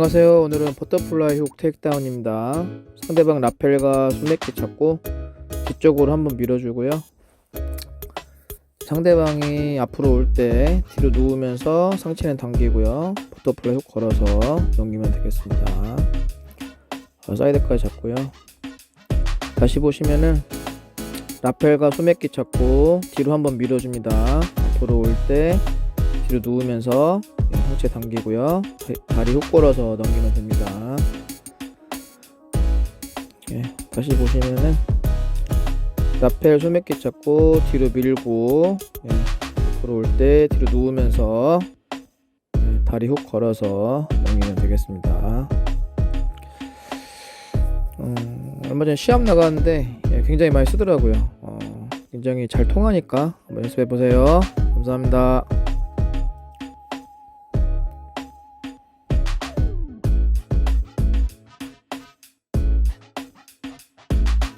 안녕하세요. 오늘은 버터플라이 훅 테이크다운입니다. 상대방 라펠과 손맥기 잡고 뒤쪽으로 한번 밀어주고요. 상대방이 앞으로 올 때 뒤로 누우면서 상체는 당기고요. 버터플라이 훅 걸어서 넘기면 되겠습니다. 어, 사이드까지 잡고요. 다시 보시면은 라펠과 소맥기 잡고 뒤로 한번 밀어줍니다. 앞으로 올 때 뒤로 누우면서 네, 상체 당기고요. 다- 다리 훅 걸어서 넘기면 됩니다. 예, 다시 보시면은 라펠 소매끼 잡고 뒤로 밀고 예, 앞으로 올때 뒤로 누우면서 예, 다리 훅 걸어서 넘기면 되겠습니다. 음, 얼마 전에 시합 나갔는데 예, 굉장히 많이 쓰더라고요. 어, 굉장히 잘 통하니까 한번 연습해 보세요. 감사합니다.